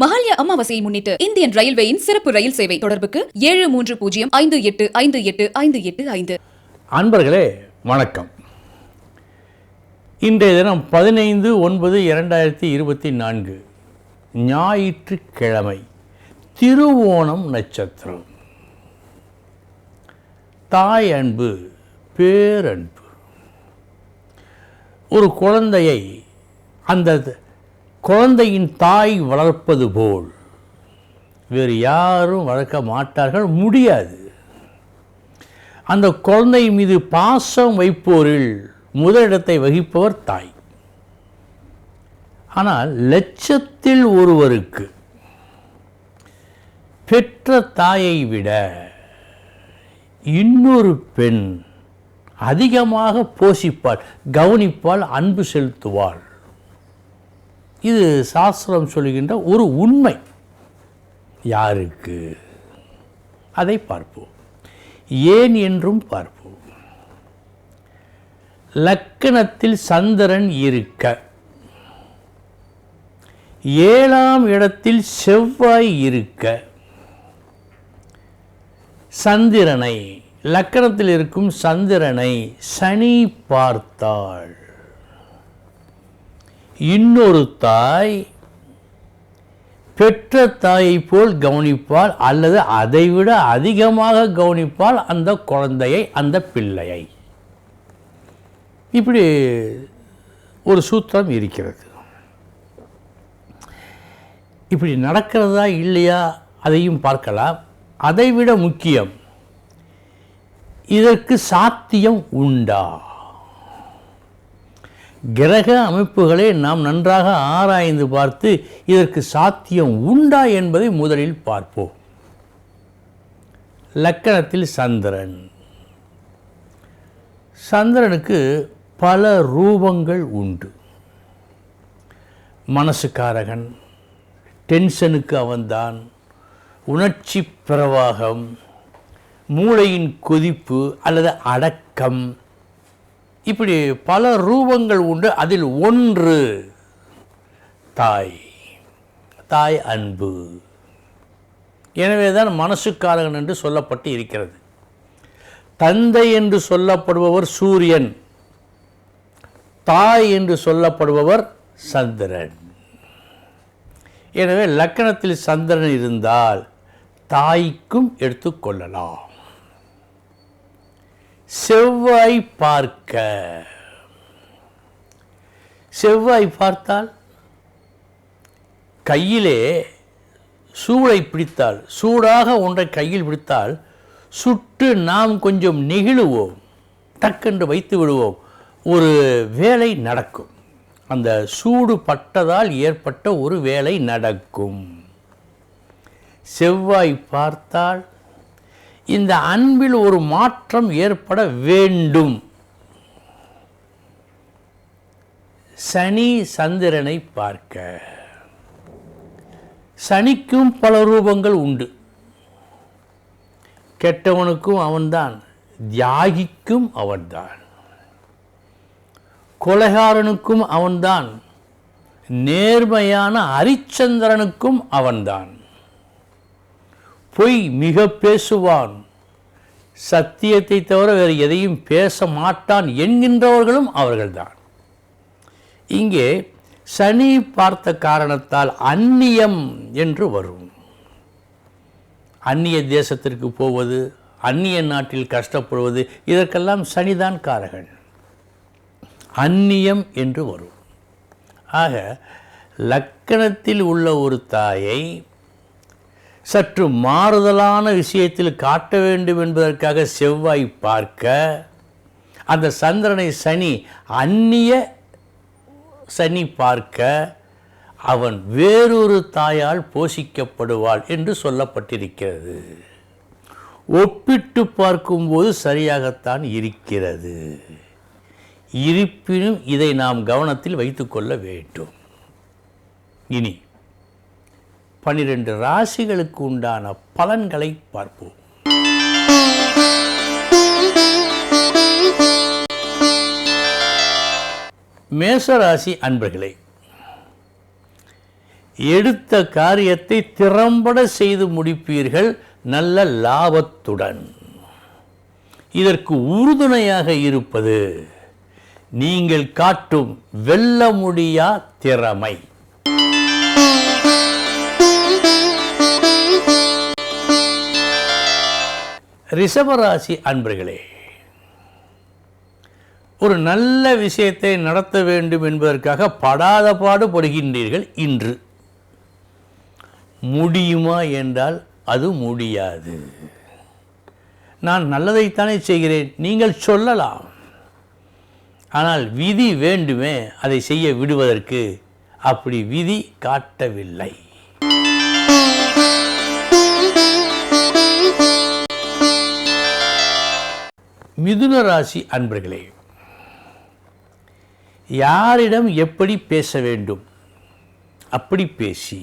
மகாலய அமாவாசையை முன்னிட்டு இந்தியன் ரயில்வேயின் சிறப்பு ரயில் சேவை தொடர்புக்கு ஏழு மூன்று பூஜ்ஜியம் ஐந்து எட்டு ஐந்து எட்டு ஐந்து எட்டு ஐந்து. அன்பர்களே வணக்கம். இன்றைய தினம் பதினைந்து ஒன்பது இரண்டாயிரத்தி இருபத்தி நான்கு ஞாயிற்றுக்கிழமை திருவோணம் நட்சத்திரம். தாய் அன்பு பேரன்பு. ஒரு குழந்தையை அந்த குழந்தையின் தாய் வளர்ப்பது போல். வேறு யாரும் வளர்க்க மாட்டார்கள் முடியாது. அந்த குழந்தை மீது பாசம் வைப்போரில் முதலிடத்தை வகிப்பவர் தாய். ஆனால் லட்சத்தில் ஒருவருக்கு பெற்ற தாயை விட இன்னொரு பெண் அதிகமாக போஷிப்பாள் கவனிப்பாள் அன்பு செலுத்துவாள். இது சாஸ்திரம் சொல்கின்ற ஒரு உண்மை. யாருக்கு? அதை பார்ப்போம். ஏன் என்றும் பார்ப்போம். லக்கணத்தில் சந்திரன் இருக்க. ஏழாம் இடத்தில் செவ்வாய் இருக்க. சந்திரனை லக்கணத்தில் இருக்கும் சந்திரனை சனி பார்த்தாள். இன்னொரு தாய் பெற்ற தாயை போல் கவனிப்பால் அல்லது அதைவிட அதிகமாக கவனிப்பால் அந்த குழந்தையை அந்த பிள்ளையை. இப்படி ஒரு சூத்திரம் இருக்கிறது. இப்படி நடக்கிறதா இல்லையா அதையும் பார்க்கலாம். அதைவிட முக்கியம் இதற்கு சாத்தியம் உண்டா? கிரக அமைப்புகளை நாம் நன்றாக ஆராய்ந்து பார்த்து இதற்கு சாத்தியம் உண்டா என்பதை முதலில் பார்ப்போம். லக்கணத்தில் சந்திரன். சந்திரனுக்கு பல ரூபங்கள் உண்டு. மனசுக்காரகன் டென்ஷனுக்கு அவன்தான் உணர்ச்சி பிரவாகம் மூளையின் கொதிப்பு அல்லது அடக்கம் இப்படி பல ரூபங்கள் உண்டு. அதில் ஒன்று தாய். தாய் அன்பு. எனவே தான் மனசுக்காரகன் என்று சொல்லப்பட்டு இருக்கிறது. தந்தை என்று சொல்லப்படுபவர் சூரியன். தாய் என்று சொல்லப்படுபவர் சந்திரன். எனவே லக்கணத்தில் சந்திரன் இருந்தால் தாய்க்கும் எடுத்துக்கொள்ளலாம் செவ்வாய் பார்க்க. செவ்வாய் பார்த்தால் கையிலே சூளை பிடித்தால் சூடாக ஒன்றை கையில் பிடித்தால் சுட்டு நாம் கொஞ்சம் நெகிழுவோம் டக்கென்று வைத்து விடுவோம். ஒரு வேலை நடக்கும். அந்த சூடு பட்டதால் ஏற்பட்ட ஒரு வேலை நடக்கும். செவ்வாய் பார்த்தால் இந்த அன்பில் ஒரு மாற்றம் ஏற்பட வேண்டும். சனி சந்திரனை பார்க்க. சனிக்கும் பல ரூபங்கள் உண்டு. கெட்டவனுக்கும் அவன்தான் தியாகிக்கும் அவன்தான். கொலைகாரனுக்கும் அவன்தான் நேர்மையான ஹரிச்சந்திரனுக்கும் அவன்தான். பொய் மிக பேசுவான். சத்தியத்தை தவிர வேறு எதையும் பேச மாட்டான் என்கின்றவர்களும் அவர்கள்தான். இங்கே சனி பார்த்த காரணத்தால் அந்நியம் என்று வரும். அந்நிய தேசத்திற்கு போவது அந்நிய நாட்டில் கஷ்டப்படுவது இதற்கெல்லாம் சனிதான் காரகன். அந்நியம் என்று வரும். ஆக லக்கணத்தில் உள்ள ஒரு தாயை சற்று மாறுதலான விஷயத்தில் காட்ட வேண்டும் என்பதற்காக செவ்வாய் பார்க்க அந்த சந்திரனை சனி அந்நிய சனி பார்க்க அவன் வேறொரு தாயால் போஷிக்கப்படுவாள் என்று சொல்லப்பட்டிருக்கிறது. ஒப்பிட்டு பார்க்கும்போது சரியாகத்தான் இருக்கிறது. இருப்பினும் இதை நாம் கவனத்தில் வைத்துக்கொள்ள வேண்டும். இனி பனிரெண்டு ராசிகளுக்கு உண்டான பலன்களை பார்ப்போம். மேசராசி அன்பர்களே எடுத்த காரியத்தை திறம்பட செய்து முடிப்பீர்கள் நல்ல லாபத்துடன். இதற்கு உறுதுணையாக இருப்பது நீங்கள் காட்டும் வெல்ல முடியா திறமை. ரிஷபராசி அன்பர்களே ஒரு நல்ல விஷயத்தை நடத்த வேண்டும் என்பதற்காக படாத பாடுபடுகின்றீர்கள் இன்று. முடியுமா என்றால் அது முடியாது. நான் நல்லதைத்தானே செய்கிறேன் நீங்கள் சொல்லலாம். ஆனால் விதி வேண்டுமே அதை செய்ய விடுவதற்கு அப்படி விதி காட்டவில்லை. மிதுன ராசி அன்பர்களே யாரிடம் எப்படி பேச வேண்டும்? அப்படி பேசி.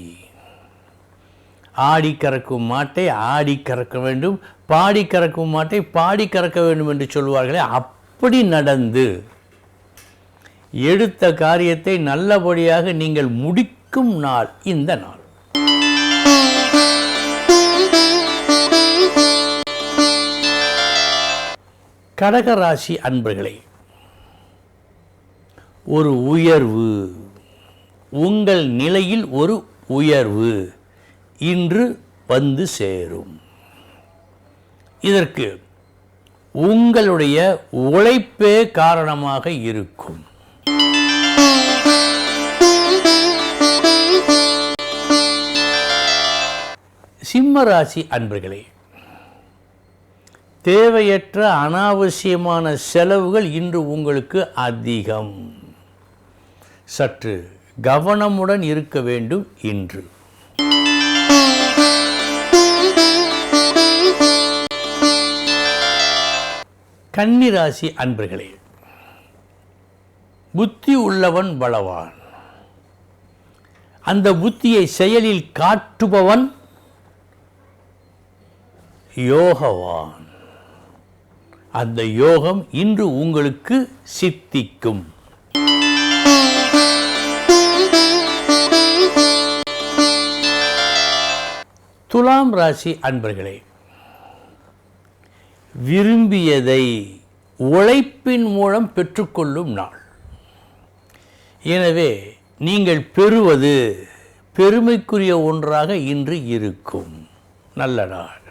ஆடி கறக்கும் மாட்டை ஆடி கறக்க வேண்டும். பாடி கறக்கும் மாட்டை பாடி கறக்க வேண்டும் என்று சொல்வார்களே அப்படி நடந்து எடுத்த காரியத்தை நல்லபடியாக நீங்கள் முடிக்கும் நாள் இந்த நாள். கடகராசி அன்பர்களே ஒரு உயர்வு உங்கள் நிலையில் ஒரு உயர்வு இன்று வந்து சேரும். இதற்கு உங்களுடைய உழைப்பே காரணமாக இருக்கும். சிம்ம ராசி அன்பர்களே தேவையற்ற அனாவசியமான செலவுகள் இன்று உங்களுக்கு அதிகம். சற்று கவனமுடன் இருக்க வேண்டும் இன்று. கன்னிராசி அன்பர்களே புத்தி உள்ளவன் பலவான். அந்த புத்தியை செயலில் காட்டுபவன் யோகவான். அந்த யோகம் இன்று உங்களுக்கு சித்திக்கும். துலாம் ராசி அன்பர்களே விரும்பியதை உழைப்பின் மூலம் பெற்றுக்கொள்ளும் நாள். எனவே நீங்கள் பெறுவது பெருமைக்குரிய ஒன்றாக இன்று இருக்கும். நல்ல நாள்.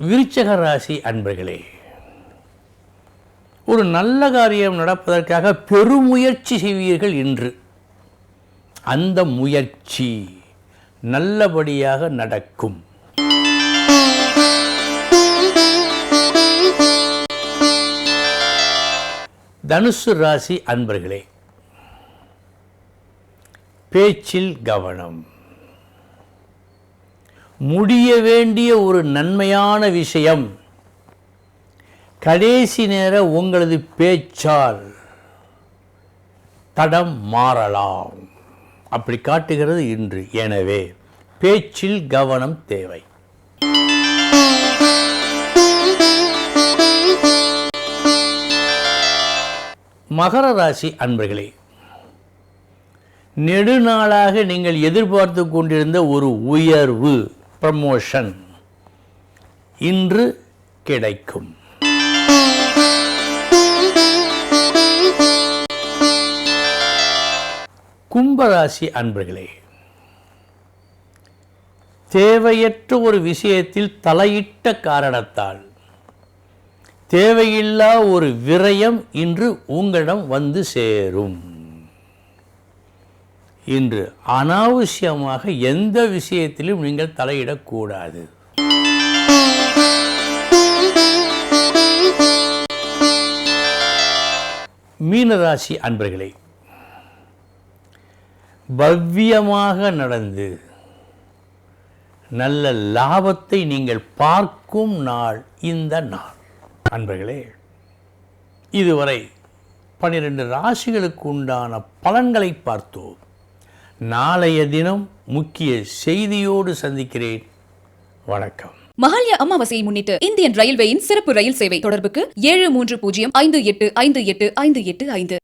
விருச்சக ராசி அன்பர்களே ஒரு நல்ல காரியம் நடப்பதற்காக பெருமுயற்சி செய்வீர்கள் இன்று. அந்த முயற்சி நல்லபடியாக நடக்கும். தனுசு ராசி அன்பர்களே பேச்சில் கவனம். முடிய வேண்டிய ஒரு நன்மையான விஷயம். கடைசி நேர உங்களது பேச்சால் தடம் மாறலாம். அப்படி காட்டுகிறது இன்று. எனவே பேச்சில் கவனம் தேவை. மகர ராசி அன்பர்களே நெடுநாளாக நீங்கள் எதிர்பார்த்து கொண்டிருந்த ஒரு உயர்வு. ப்ரமோஷன் இன்று கிடைக்கும். கும்பராசி அன்பர்களே தேவையற்ற ஒரு விஷயத்தில் தலையிட்ட காரணத்தால் தேவையில்லா ஒரு விரயம் இன்று உங்களிடம் வந்து சேரும். இன்று அனாவசியமாக எந்த விஷயத்திலும் நீங்கள் தலையிடக்கூடாது. மீனராசி அன்பர்களே பவ்யமாக நடந்து நல்ல லாபத்தை நீங்கள் பார்க்கும் நாள் இந்த நாள். அன்பர்களே இதுவரை பன்னிரண்டு ராசிகளுக்கு உண்டான பலன்களை பார்த்தோம். நாளைய தினம் முக்கிய செய்தியோடு சந்திக்கிறேன். வணக்கம். மகாலய அமாவாசையை முன்னிட்டு இந்தியன் ரயில்வேயின் சிறப்பு ரயில் சேவை தொடர்புக்கு ஏழு மூன்று பூஜ்ஜியம் ஐந்து எட்டு ஐந்து எட்டு ஐந்து எட்டு ஐந்து.